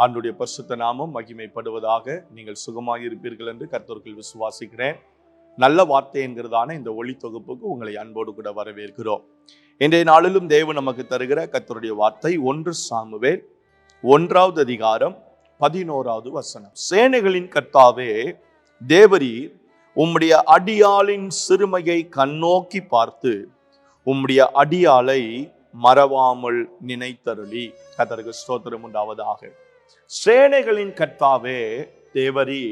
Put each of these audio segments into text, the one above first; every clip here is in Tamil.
ஆண்டுடைய பரிசுத்த நாமம் மகிமைப்படுவதாக நீங்கள் சுகமாயிருப்பீர்கள் என்று கர்த்தர்கள் விசுவாசிக்கிறேன். நல்ல வார்த்தை என்கிறதான இந்த ஒளி தொகுப்புக்கு உங்களை அன்போடு கூட வரவேற்கிறோம். இன்றைய நாளிலும் தேவன் நமக்கு தருகிற கர்த்தருடைய வார்த்தை ஒன்று சாமுவேல் ஒன்றாவது அதிகாரம் பதினோராவது வசனம். சேனைகளின் கர்த்தாவே தேவரீர் உம்முடைய அடியாளின் சிறுமையை கண்ணோக்கி பார்த்து உம்முடைய அடியாளை மறவாமல் நினைத்தருளி. கதருக்கு ஸ்தோத்திரம் உண்டாவதாக. சேனைகளின் கர்த்தாவே தேவரி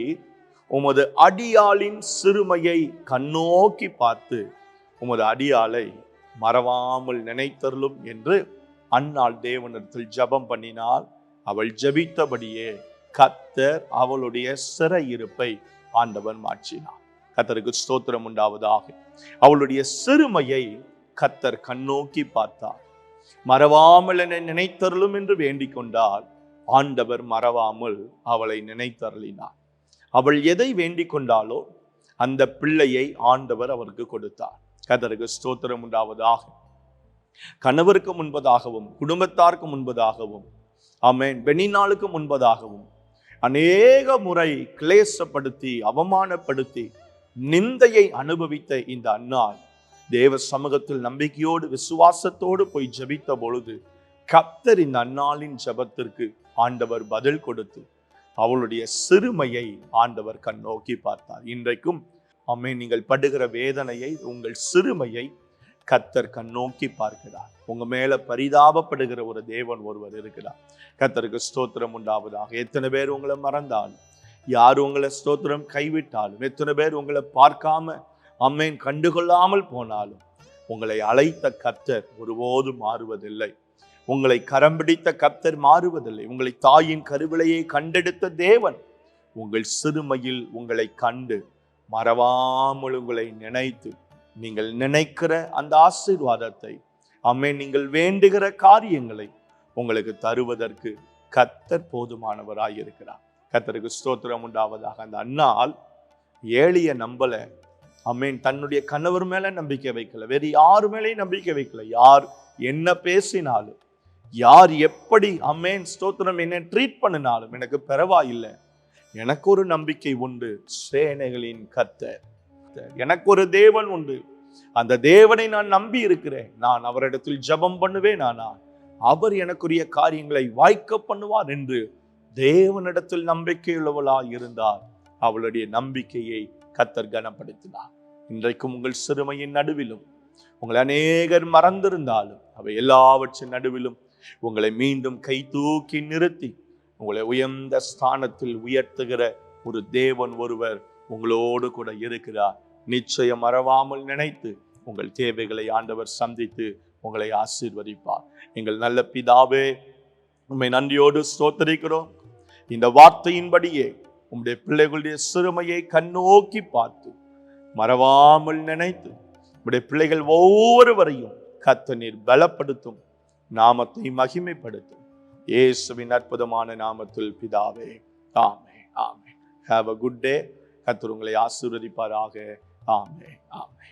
உமது அடியாளின் சிறுமையை கண்ணோக்கி பார்த்து உமது அடியாளை மறவாமல் நினைத்தருளும் என்று அன்னாள் தேவனிடத்தில் ஜெபம் பண்ணினால் அவள் ஜெபித்தபடியே கத்தர் அவளுடைய சிறையிருப்பை ஆண்டவன் மாற்றினார். கத்தருக்கு ஸ்தோத்திரம் உண்டாவதாக. அவளுடைய சிறுமையை கத்தர் கண்ணோக்கி பார்த்தார். மறவாமல் என்னை நினைத்தருளும் என்று வேண்டிக் கொண்டால் ஆண்டவர் மறவாமல் அவளை நினைத்தருளினார். அவள் எதை வேண்டிக் கொண்டாலோ அந்த பிள்ளையை ஆண்டவர் அவருக்கு கொடுத்தார். கதருக்கு ஸ்தோத்திரம் உண்டாவதாக. கணவருக்கு முன்பதாகவும் குடும்பத்தாருக்கு முன்பதாகவும் ஆமென். வெனிநாளுக்கு முன்பதாகவும் அநேக முறை கிளேசப்படுத்தி அவமானப்படுத்தி நிந்தையை அனுபவித்த இந்த அன்னாள் தேவ சமூகத்தில் நம்பிக்கையோடு விசுவாசத்தோடு போய் ஜெபித்த பொழுது கத்தர் இந்த அன்னாளின் ஜெபத்திற்கு ஆண்டவர் பதில் கொடுத்து அவளுடைய சிறுமையை ஆண்டவர் கண் நோக்கி பார்த்தார். இன்றைக்கும் அம்மே நீங்கள் படுகிற வேதனையை உங்கள் சிறுமையை கத்தர் கண் நோக்கி பார்க்கிறார். உங்க மேல பரிதாபப்படுகிற ஒரு தேவன் ஒருவர் இருக்கிறார். கத்தருக்கு ஸ்தோத்திரம் உண்டாவதாக. எத்தனை பேர் உங்களை மறந்தாலும் யார் உங்களை ஸ்தோத்திரம் கைவிட்டாலும் எத்தனை பேர் உங்களை பார்க்காம அம்மேன் கண்டுகொள்ளாமல் போனாலும் உங்களை அழைத்த கத்தர் ஒருபோதும் மாறுவதில்லை. உங்களை கரம் பிடித்த கத்தர் மாறுவதில்லை. உங்களை தாயின் கருவிலையை கண்டெடுத்த தேவன் உங்கள் சிறுமையில் உங்களை கண்டு மறவாமல் உங்களை நினைத்து நீங்கள் நினைக்கிற அந்த ஆசீர்வாதத்தை அம்மே நீங்கள் வேண்டுகிற காரியங்களை உங்களுக்கு தருவதற்கு கத்தர் போதுமானவராய் இருக்கிறார் கத்தருக்கு ஸ்தோத்திரம் உண்டாவதாக அந்த அண்ணால் ஏழிய நம்பல அம்மேன் தன்னுடைய கணவர் மேல நம்பிக்கை வைக்கல வேறு யார் மேலேயும் நம்பிக்கை வைக்கல. யார் என்ன பேசினாலும் யார் எப்படி அம்மேன் ஸ்தோத்திரம் என்ன ட்ரீட் பண்ணினாலும் எனக்கு பரவாயில்லை எனக்கு ஒரு நம்பிக்கை உண்டு சேனைகளின் கத்தர் எனக்கு ஒரு தேவன் உண்டு. அந்த தேவனை நான் நம்பி இருக்கிறேன். நான் அவரிடத்தில் ஜெபம் பண்ணுவேன் ஆனால் அவர் எனக்குரிய காரியங்களை வாய்க்க பண்ணுவார் என்று தேவனிடத்தில் நம்பிக்கையுள்ளவளாய் இருந்தார். அவளுடைய நம்பிக்கையை கத்தர் கனப்படுத்தினார். இன்றைக்கும் உங்கள் சிறுமையின் நடுவிலும் உங்களை அநேகர் மறந்திருந்தாலும் அவை எல்லாவற்றின் நடுவிலும் உங்களை மீண்டும் கை தூக்கி நிறுத்தி உங்களை உயர்ந்த ஸ்தானத்தில் உயர்த்துகிற ஒரு தேவன் ஒருவர் உங்களோடு கூட இருக்கிறார். நிச்சயம் மறவாமல் நினைத்து உங்கள் தேவைகளை ஆண்டவர் சந்தித்து உங்களை ஆசீர்வதிப்பார். எங்கள் நல்ல பிதாவே உண்மை நன்றியோடு ஸ்தோத்தரிக்கிறோம். இந்த வார்த்தையின்படியே உங்களுடைய பிள்ளைகளுடைய சிறுமையை கண்ணோக்கி பார்த்து மறவாமல் நினைத்து உங்களுடைய பிள்ளைகள் ஒவ்வொருவரையும் கத்த நீர் பலப்படுத்தும். நாமத்தை மகிமைப்படுத்தும் இயேசுவின் அற்புதமான நாமத்தில் பிதாவே ஆமே ஆமே ஹாவ் அ குட் டே கத்தர் உங்களை ஆசீர்வதிப்பாராக. ஆமே ஆமே